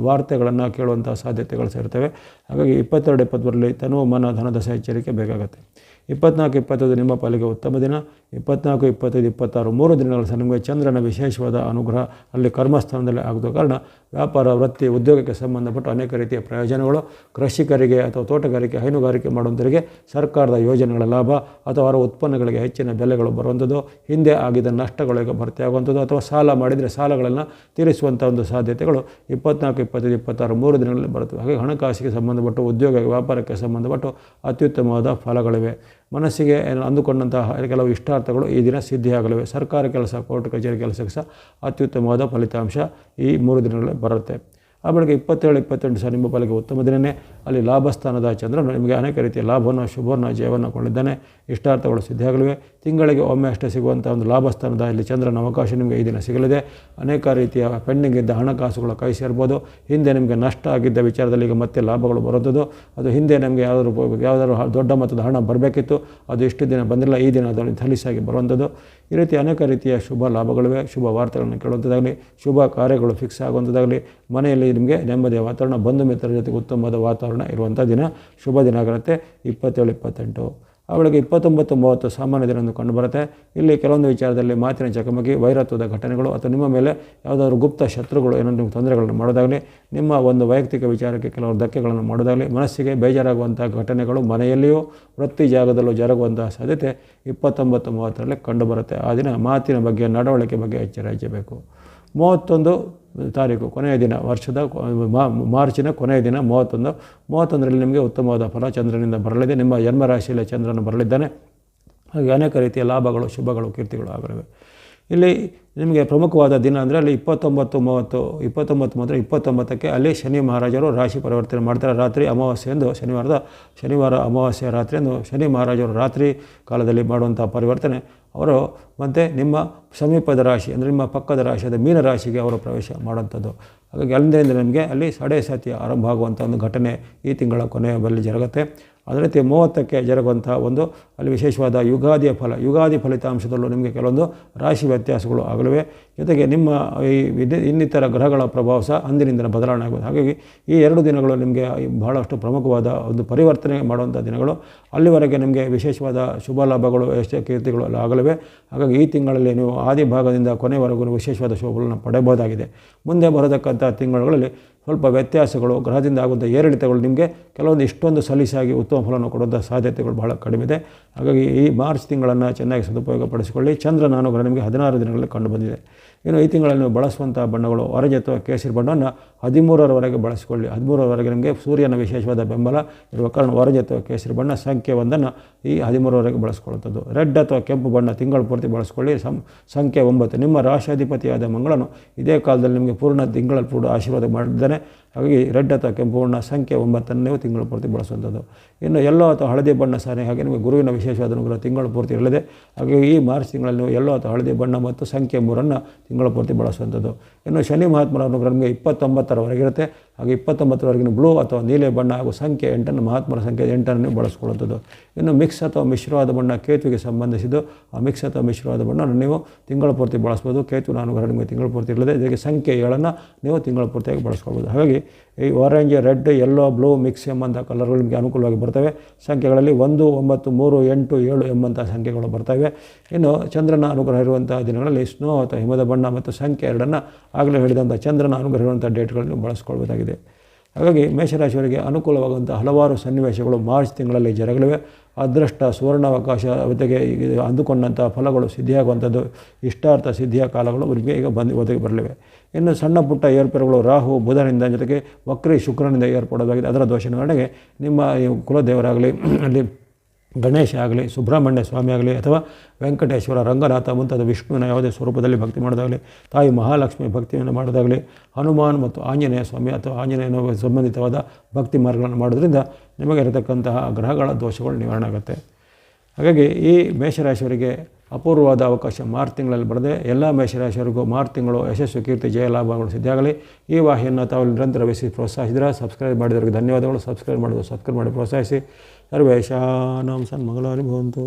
ವಾರ್ತೆಗಳನ್ನು ಕೇಳುವಂಥ ಸಾಧ್ಯತೆಗಳು ಸೇರ್ತವೆ. ಹಾಗಾಗಿ ಇಪ್ಪತ್ತೆರಡು ಇಪ್ಪತ್ತರಲ್ಲಿ ತನು ಮನ ಧನದ ಸಹ ಎಚ್ಚರಿಕೆ ಬೇಕಾಗುತ್ತೆ ಇಪ್ಪತ್ನಾಲ್ಕು, ಇಪ್ಪತ್ತೈದು ನಿಮ್ಮ ಪಾಲಿಗೆ ಉತ್ತಮ ದಿನ. ಇಪ್ಪತ್ನಾಲ್ಕು, ಇಪ್ಪತ್ತೈದು, ಇಪ್ಪತ್ತಾರು, ಮೂರು ದಿನಗಳ ನಿಮಗೆ ಚಂದ್ರನ ವಿಶೇಷವಾದ ಅನುಗ್ರಹ ಅಲ್ಲಿ ಕರ್ಮಸ್ಥಾನದಲ್ಲಿ ಆಗದ ಕಾರಣ ವ್ಯಾಪಾರ, ವೃತ್ತಿ, ಉದ್ಯೋಗಕ್ಕೆ ಸಂಬಂಧಪಟ್ಟ ಅನೇಕ ರೀತಿಯ ಪ್ರಯೋಜನಗಳು. ಕೃಷಿಕರಿಗೆ ಅಥವಾ ತೋಟಗಾರಿಕೆ, ಹೈನುಗಾರಿಕೆ ಮಾಡುವಂಥವರಿಗೆ ಸರ್ಕಾರದ ಯೋಜನೆಗಳ ಲಾಭ ಅಥವಾ ಅವರ ಉತ್ಪನ್ನಗಳಿಗೆ ಹೆಚ್ಚಿನ ಬೆಲೆಗಳು ಬರುವಂಥದ್ದು. ಹಿಂದೆ ಆಗಿದ ನಷ್ಟಗಳಿಗೆ ಭರ್ತಿ ಆಗುವಂಥದ್ದು ಅಥವಾ ಸಾಲ ಮಾಡಿದರೆ ಸಾಲಗಳನ್ನು ತೀರಿಸುವಂಥ ಒಂದು ಸಾಧ್ಯತೆಗಳು. ಇಪ್ಪತ್ನಾಲ್ಕು, ಇಪ್ಪತ್ತೈದು, ಇಪ್ಪತ್ತಾರು, ಮೂರು ದಿನಗಳಲ್ಲಿ ಬರುತ್ತವೆ. ಹಾಗೆ ಹಣಕಾಸಿಗೆ ಸಂಬಂಧಪಟ್ಟು ಉದ್ಯೋಗ ವ್ಯಾಪಾರಕ್ಕೆ ಸಂಬಂಧಪಟ್ಟು ಅತ್ಯುತ್ತಮವಾದ ಫಲಗಳಿವೆ. ಮನಸ್ಸಿಗೆ ಅಂದುಕೊಂಡಂತಹ ಕೆಲವು ಇಷ್ಟಾರ್ಥಗಳು ಈ ದಿನ ಸಿದ್ಧಿಯಾಗಲಿವೆ. ಸರ್ಕಾರ ಕೆಲಸ, ಕೋರ್ಟ್, ಕಚೇರಿ ಕೆಲಸಕ್ಕೆ ಸಹ ಅತ್ಯುತ್ತಮವಾದ ಫಲಿತಾಂಶ ಈ ಮೂರು ದಿನಗಳಲ್ಲಿ ಬರುತ್ತೆ. ಆ ಬಳಿಕ ಇಪ್ಪತ್ತೇಳು, ಇಪ್ಪತ್ತೆಂಟು ಸಹ ನಿಮ್ಮ ಪಾಲಿಗೆ ಉತ್ತಮ ದಿನವೇ ಅಲ್ಲಿ ಲಾಭಸ್ಥಾನದ ಚಂದ್ರ ನಿಮಗೆ ಅನೇಕ ರೀತಿಯ ಲಾಭವನ್ನು, ಶುಭವನ್ನು, ಜಯವನ್ನು ಕೊಂಡಿದ್ದಾನೆ ಇಷ್ಟಾರ್ಥಗಳು ಸಿದ್ಧಿಯಾಗಲಿವೆ. ತಿಂಗಳಿಗೆ ಒಮ್ಮೆ ಅಷ್ಟೇ ಸಿಗುವಂಥ ಒಂದು ಲಾಭಸ್ಥಾನದ ಇಲ್ಲಿ ಚಂದ್ರನ ಅವಕಾಶ ನಿಮಗೆ ಈ ದಿನ ಸಿಗಲಿದೆ. ಅನೇಕ ರೀತಿಯ ಪೆಂಡಿಂಗ್ ಇದ್ದ ಹಣಕಾಸುಗಳ ಕೈ ಸೇರ್ಬೋದು. ಹಿಂದೆ ನಿಮಗೆ ನಷ್ಟ ಆಗಿದ್ದ ವಿಚಾರದಲ್ಲಿ ಈಗ ಮತ್ತೆ ಲಾಭಗಳು ಬರುವಂಥದ್ದು ಅದು ಹಿಂದೆ ನಮಗೆ ಯಾವ್ದಾದ್ರು ಯಾವುದಾದ್ರು ದೊಡ್ಡ ಮೊತ್ತದ ಹಣ ಬರಬೇಕಿತ್ತು. ಅದು ಇಷ್ಟು ದಿನ ಬಂದಿಲ್ಲ, ಈ ದಿನ ಅದರಲ್ಲಿ ಥಲಿಸಾಗಿ ಬರುವಂಥದ್ದು. ಈ ರೀತಿ ಅನೇಕ ರೀತಿಯ ಶುಭ ಲಾಭಗಳಿವೆ. ಶುಭ ವಾರ್ತೆಗಳನ್ನು ಕೇಳುವಂಥದ್ದಾಗಲಿ, ಶುಭ ಕಾರ್ಯಗಳು ಫಿಕ್ಸ್ ಆಗುವಂಥದ್ದಾಗಲಿ, ಮನೆಯಲ್ಲಿ ನಿಮಗೆ ನೆಮ್ಮದಿಯ ವಾತಾವರಣ, ಬಂಧು ಮಿತ್ರರ ಜೊತೆಗೆ ಉತ್ತಮವಾದ ವಾತಾವರಣ ಇರುವಂಥ ದಿನ. ಶುಭ ದಿನ ಆಗಿರುತ್ತೆ ಇಪ್ಪತ್ತೇಳು, ಇಪ್ಪತ್ತೆಂಟು. ಬೆಳಗ್ಗೆ ಇಪ್ಪತ್ತೊಂಬತ್ತು ಮೂವತ್ತು ಸಾಮಾನ್ಯ ದಿನ ಕಂಡುಬರುತ್ತೆ. ಇಲ್ಲಿ ಕೆಲವೊಂದು ವಿಚಾರದಲ್ಲಿ ಮಾತಿನ ಚಕಮಕಿ, ವೈರತ್ವದ ಘಟನೆಗಳು ಅಥವಾ ನಿಮ್ಮ ಮೇಲೆ ಯಾವುದಾದ್ರು ಗುಪ್ತ ಶತ್ರುಗಳು ಏನಾದರೂ ನಿಮ್ಗೆ ತೊಂದರೆಗಳನ್ನು ಮಾಡೋದಾಗಲಿ, ನಿಮ್ಮ ಒಂದು ವೈಯಕ್ತಿಕ ವಿಚಾರಕ್ಕೆ ಕೆಲವು ಧಕ್ಕೆಗಳನ್ನು ಮಾಡೋದಾಗಲಿ, ಮನಸ್ಸಿಗೆ ಬೇಜಾರಾಗುವಂಥ ಘಟನೆಗಳು ಮನೆಯಲ್ಲಿಯೂ ವೃತ್ತಿ ಜಾಗದಲ್ಲೂ ಜರುಗುವಂತಹ ಸಾಧ್ಯತೆ ಇಪ್ಪತ್ತೊಂಬತ್ತು ಮೂವತ್ತರಲ್ಲಿ ಕಂಡುಬರುತ್ತೆ. ಆ ದಿನ ಮಾತಿನ ಬಗ್ಗೆ, ನಡವಳಿಕೆ ಬಗ್ಗೆ ಎಚ್ಚರ ವಹಿಸಬೇಕು ಮೂವತ್ತೊಂದು ತಾರೀಕು ಕೊನೆಯ ದಿನ, ವರ್ಷದ ಮಾರ್ಚಿನ ಕೊನೆಯ ದಿನ ಮೂವತ್ತೊಂದು. ಮೂವತ್ತೊಂದರಲ್ಲಿ ನಿಮಗೆ ಉತ್ತಮವಾದ ಫಲ ಚಂದ್ರನಿಂದ ಬರಲಿದೆ. ನಿಮ್ಮ ಜನ್ಮರಾಶಿಯಲ್ಲಿ ಚಂದ್ರನು ಬರಲಿದ್ದಾನೆ. ಹಾಗೆ ಅನೇಕ ರೀತಿಯ ಲಾಭಗಳು, ಶುಭಗಳು, ಕೀರ್ತಿಗಳು ಆಗಲಿವೆ. ಇಲ್ಲಿ ನಿಮಗೆ ಪ್ರಮುಖವಾದ ದಿನ ಅಂದರೆ ಅಲ್ಲಿ ಇಪ್ಪತ್ತೊಂಬತ್ತು ಮೂವತ್ತು, ಇಪ್ಪತ್ತೊಂಬತ್ತು ಮಾತ್ರ, ಇಪ್ಪತ್ತೊಂಬತ್ತಕ್ಕೆ ಅಲ್ಲಿ ಶನಿ ಮಹಾರಾಜರು ರಾಶಿ ಪರಿವರ್ತನೆ ಮಾಡ್ತಾರೆ. ರಾತ್ರಿ ಅಮಾವಾಸ್ಯೆಯಂದು ಶನಿವಾರದ, ಶನಿವಾರ ಅಮಾವಾಸ್ಯೆ ರಾತ್ರಿಯಂದು ಶನಿ ಮಹಾರಾಜರು ರಾತ್ರಿ ಕಾಲದಲ್ಲಿ ಮಾಡುವಂಥ ಪರಿವರ್ತನೆ. ಅವರು ಮತ್ತು ನಿಮ್ಮ ಸಮೀಪದ ರಾಶಿ, ಅಂದರೆ ನಿಮ್ಮ ಪಕ್ಕದ ರಾಶಿಯಾದ ಮೀನ ರಾಶಿಗೆ ಅವರು ಪ್ರವೇಶ ಮಾಡುವಂಥದ್ದು. ಹಾಗಾಗಿ ಅಲ್ಲಿಂದ ನಿಮಗೆ ಅಲ್ಲಿ ಸಡೆ ಸತಿ ಆರಂಭ ಆಗುವಂಥ ಒಂದು ಘಟನೆ ಈ ತಿಂಗಳ ಕೊನೆಯ ಬಳಿ ಜರುಗುತ್ತೆ. ಅದೇ ರೀತಿ ಮೂವತ್ತಕ್ಕೆ ಜರುಗುವಂಥ ಒಂದು ಅಲ್ಲಿ ವಿಶೇಷವಾದ ಯುಗಾದಿಯ ಫಲ, ಯುಗಾದಿ ಫಲಿತಾಂಶದಲ್ಲೂ ನಿಮಗೆ ಕೆಲವೊಂದು ರಾಶಿ ವ್ಯತ್ಯಾಸಗಳು ಆಗಲಿವೆ. ಜೊತೆಗೆ ನಿಮ್ಮ ಈ ಇನ್ನಿತರ ಗ್ರಹಗಳ ಪ್ರಭಾವ ಸಹ ಅಂದಿನಿಂದ ಬದಲಾವಣೆ ಆಗುತ್ತೆ ಹಾಗಾಗಿ ಈ ಎರಡು ದಿನಗಳು ನಿಮಗೆ ಬಹಳಷ್ಟು ಪ್ರಮುಖವಾದ ಒಂದು ಪರಿವರ್ತನೆ ಮಾಡುವಂಥ ದಿನಗಳು. ಅಲ್ಲಿವರೆಗೆ ನಿಮಗೆ ವಿಶೇಷವಾದ ಶುಭ ಲಾಭಗಳು ಎಷ್ಟೇ ಕೀರ್ತಿಗಳು ಎಲ್ಲ ಹಾಗಾಗಿ ಈ ತಿಂಗಳಲ್ಲಿ ನೀವು ಆದಿ ಭಾಗದಿಂದ ಕೊನೆವರೆಗೂ ವಿಶೇಷವಾದ ಶುಭಗಳನ್ನು ಪಡೆಯಬಹುದಾಗಿದೆ. ಮುಂದೆ ಬರತಕ್ಕಂಥ ತಿಂಗಳುಗಳಲ್ಲಿ ಸ್ವಲ್ಪ ವ್ಯತ್ಯಾಸಗಳು, ಗ್ರಹದಿಂದ ಆಗುವಂಥ ಏರಿಳಿತಗಳು ನಿಮಗೆ ಕೆಲವೊಂದು ಇಷ್ಟೊಂದು ಸಲೀಸಾಗಿ ಉತ್ತಮ ಫಲವನ್ನು ಕೊಡುವಂಥ ಸಾಧ್ಯತೆಗಳು ಬಹಳ ಕಡಿಮೆ ಇದೆ ಹಾಗಾಗಿ ಈ ಮಾರ್ಚ್ ತಿಂಗಳನ್ನು ಚೆನ್ನಾಗಿ ಸದುಪಯೋಗಪಡಿಸಿಕೊಳ್ಳಿ. ಚಂದ್ರನ ಅನುಗ್ರಹ ನಿಮಗೆ ಹದಿನಾರು ದಿನಗಳಲ್ಲಿ ಕಂಡುಬಂದಿದೆ. ಇನ್ನು ಈ ತಿಂಗಳಲ್ಲಿ ನೀವು ಬಳಸುವಂಥ ಬಣ್ಣಗಳು ಆರೆಂಜ್ ಅಥವಾ ಕೇಸರಿ ಬಣ್ಣವನ್ನು ಹದಿಮೂರರವರೆಗೆ ಬಳಸಿಕೊಳ್ಳಿ. ಹದಿಮೂರರವರೆಗೆ ನಿಮಗೆ ಸೂರ್ಯನ ವಿಶೇಷವಾದ ಬೆಂಬಲ ಇರುವ ಕಾರಣ ಆರೆಂಜ್ ಅಥವಾ ಕೇಸರಿ ಬಣ್ಣ ಸಂಖ್ಯೆ ಒಂದನ್ನು ಈ ಹದಿಮೂರವರೆಗೆ ಬಳಸ್ಕೊಳ್ಳುತ್ತದೆ ರೆಡ್ ಅಥವಾ ಕೆಂಪು ಬಣ್ಣ ತಿಂಗಳು ಪೂರ್ತಿ ಬಳಸ್ಕೊಳ್ಳಿ. ಸಂ, ಸಂಖ್ಯೆ ಒಂಬತ್ತು. ನಿಮ್ಮ ರಾಶಾಧಿಪತಿಯಾದ ಮಂಗಳನು ಇದೇ ಕಾಲದಲ್ಲಿ ನಿಮಗೆ ಪೂರ್ಣ ತಿಂಗಳ ಪೂರ್ಣ ಆಶೀರ್ವಾದ ಮಾಡಿದ್ದಾನೆ. ಹಾಗಾಗಿ ರೆಡ್ ಅಥವಾ ಕೆಂಪು ಬಣ್ಣ, ಸಂಖ್ಯೆ ಒಂಬತ್ತನ್ನು ನೀವು ತಿಂಗಳು ಪೂರ್ತಿ ಬಳಸುವಂಥದ್ದು. ಇನ್ನು ಎಲ್ಲೋ ಅಥವಾ ಹಳದಿ ಬಣ್ಣ ಸಾರಿ, ಹಾಗೆ ನಿಮಗೆ ಗುರುವಿನ ವಿಶೇಷವಾದ ಅನುಗ್ರಹ ತಿಂಗಳು ಪೂರ್ತಿ ಇರಲಿದೆ. ಹಾಗಾಗಿ ಈ ಮಾರ್ಚ್ ತಿಂಗಳಲ್ಲಿ ನೀವು ಎಲ್ಲೋ ಅಥವಾ ಹಳದಿ ಬಣ್ಣ ಮತ್ತು ಸಂಖ್ಯೆ ಮೂರನ್ನು ತಿಂಗಳು ಪೂರ್ತಿ ಬಳಸುವಂಥದ್ದು. ಇನ್ನು ಶನಿ ಮಹಾತ್ಮರ ಅನುಗ್ರಹ ನಿಮಗೆ ಇಪ್ಪತ್ತೊಂಬತ್ತರವರೆಗೆ ಇರುತ್ತೆ. ಹಾಗೆ ಇಪ್ಪತ್ತೊಂಬತ್ತರವರೆಗಿನ ಬ್ಲೂ ಅಥವಾ ನೀಲೆ ಬಣ್ಣ ಹಾಗೂ ಸಂಖ್ಯೆ ಎಂಟನ್ನು, ಮಹಾತ್ಮರ ಸಂಖ್ಯೆ ಎಂಟನ್ನು ನೀವು ಬಳಸ್ಕೊಳ್ಳುವಂಥದ್ದು. ಇನ್ನು ಮಿಕ್ಸ್ ಅಥವಾ ಮಿಶ್ರವಾದ ಬಣ್ಣ ಕೇತುವಿಗೆ ಸಂಬಂಧಿಸಿದ್ದು ಆ ಮಿಕ್ಸ್ ಅಥವಾ ಮಿಶ್ರವಾದ ಬಣ್ಣ ನೀವು ತಿಂಗಳ ಪೂರ್ತಿ ಬಳಸ್ಬೋದು. ಕೇತು ಅನುಗ್ರಹ ನಿಮಗೆ ತಿಂಗಳ ಪೂರ್ತಿ ಇಲ್ಲದೆ, ಇದಕ್ಕೆ ಸಂಖ್ಯೆ ಏಳನ್ನು ನೀವು ತಿಂಗಳ ಪೂರ್ತಿಯಾಗಿ ಬಳಸ್ಕೊಳ್ಬೋದು. ಹಾಗಾಗಿ ಈ orange red yellow blue mix ಎಂಬಂಥ ಕಲರ್ಗಳು ನಿಮಗೆ ಅನುಕೂಲವಾಗಿ ಬರ್ತವೆ. ಸಂಖ್ಯೆಗಳಲ್ಲಿ ಒಂದು, ಒಂಬತ್ತು, ಮೂರು, ಎಂಟು, ಏಳು ಎಂಬಂಥ ಸಂಖ್ಯೆಗಳು ಬರ್ತವೆ. ಇನ್ನು ಚಂದ್ರನ ಅನುಗ್ರಹ ಇರುವಂಥ ದಿನಗಳಲ್ಲಿ ಸ್ನೋ ಅಥವಾ ಹಿಮದ ಬಣ್ಣ ಮತ್ತು ಸಂಖ್ಯೆ ಎರಡನ್ನು ಆಗಲೇ ಹೇಳಿದಂಥ ಚಂದ್ರನ ಅನುಗ್ರಹ ಇರುವಂಥ ಡೇಟ್ಗಳನ್ನು ಬಳಸ್ಕೊಳ್ಬೋದಾಗಿದೆ ಹಾಗಾಗಿ ಮೇಷರಾಶಿಯವರಿಗೆ ಅನುಕೂಲವಾಗುವಂಥ ಹಲವಾರು ಸನ್ನಿವೇಶಗಳು ಮಾರ್ಚ್ ತಿಂಗಳಲ್ಲಿ ಜರಗಲಿವೆ. ಅದೃಷ್ಟ, ಸುವರ್ಣಾವಕಾಶ ಜೊತೆಗೆ ಅಂದುಕೊಂಡಂಥ ಫಲಗಳು ಸಿದ್ಧಿಯಾಗುವಂಥದ್ದು. ಇಷ್ಟಾರ್ಥ ಸಿದ್ಧಿಯ ಕಾಲಗಳು ಅವರಿಗೆ ಈಗ ಬಂದು ಒದಗಿ ಬರಲಿವೆ. ಇನ್ನು ಸಣ್ಣ ಪುಟ್ಟ ಏರ್ಪೇರುಗಳು ರಾಹು, ಬುಧನಿಂದ ಜೊತೆಗೆ ವಕ್ರಿ, ಶುಕ್ರನಿಂದ ಏರ್ಪಡೋದಾಗಿದೆ ಅದರ ದೋಷ ನಿವಾರಣೆಗೆ ನಿಮ್ಮ ಈ ಕುಲದೇವರಾಗಲಿ, ಅಲ್ಲಿ ಗಣೇಶ ಆಗಲಿ, ಸುಬ್ರಹ್ಮಣ್ಯ ಸ್ವಾಮಿ ಆಗಲಿ, ಅಥವಾ ವೆಂಕಟೇಶ್ವರ ರಂಗನಾಥ ಮುಂತಾದ ವಿಷ್ಣುವಿನ ಯಾವುದೇ ಸ್ವರೂಪದಲ್ಲಿ ಭಕ್ತಿ ಮಾಡೋದಾಗಲಿ, ತಾಯಿ ಮಹಾಲಕ್ಷ್ಮಿ ಭಕ್ತಿಯನ್ನು ಮಾಡೋದಾಗಲಿ, ಹನುಮಾನ್ ಮತ್ತು ಆಂಜನೇಯ ಸ್ವಾಮಿ ಅಥವಾ ಆಂಜನೇಯನ ಸಂಬಂಧಿತವಾದ ಭಕ್ತಿ ಮಾರ್ಗಗಳನ್ನು ಮಾಡೋದ್ರಿಂದ ನಿಮಗೆ ಇರತಕ್ಕಂತಹ ಗ್ರಹಗಳ ದೋಷಗಳು ನಿವಾರಣೆ ಆಗುತ್ತೆ. ಹಾಗಾಗಿ ಈ ಮೇಷರಾಶಿಯವರಿಗೆ ಅಪೂರ್ವವಾದ ಅವಕಾಶ ಮಾರ್ಚ್ ತಿಂಗಳಲ್ಲಿ ಬರದೆ ಎಲ್ಲ ಮೇಷರಾಶಿಯವರಿಗೂ ಮಾರ್ಚ್ ತಿಂಗಳು ಯಶಸ್ಸು, ಕೀರ್ತಿ, ಜಯ ಲಾಭಗಳು ಸಿದ್ಧಿಯಾಗಲಿ. ಈ ವಾಹಿಯನ್ನು ತಾವು ನಿರಂತರ ವಹಿಸಿ ಪ್ರೋತ್ಸಾಹಿಸಿದ್ರೆ ಸಬ್ಸ್ಕ್ರೈಬ್ ಮಾಡಿದವರಿಗೆ ಧನ್ಯವಾದಗಳು. ಸಬ್ಸ್ಕ್ರೈಬ್ ಮಾಡೋದು ಸಬ್ಸ್ಕ್ರೈಬ್ ಮಾಡಿ ಪ್ರೋತ್ಸಾಹಿಸಿ. సర్వేషాణం సన్మంగళాని భవంతు.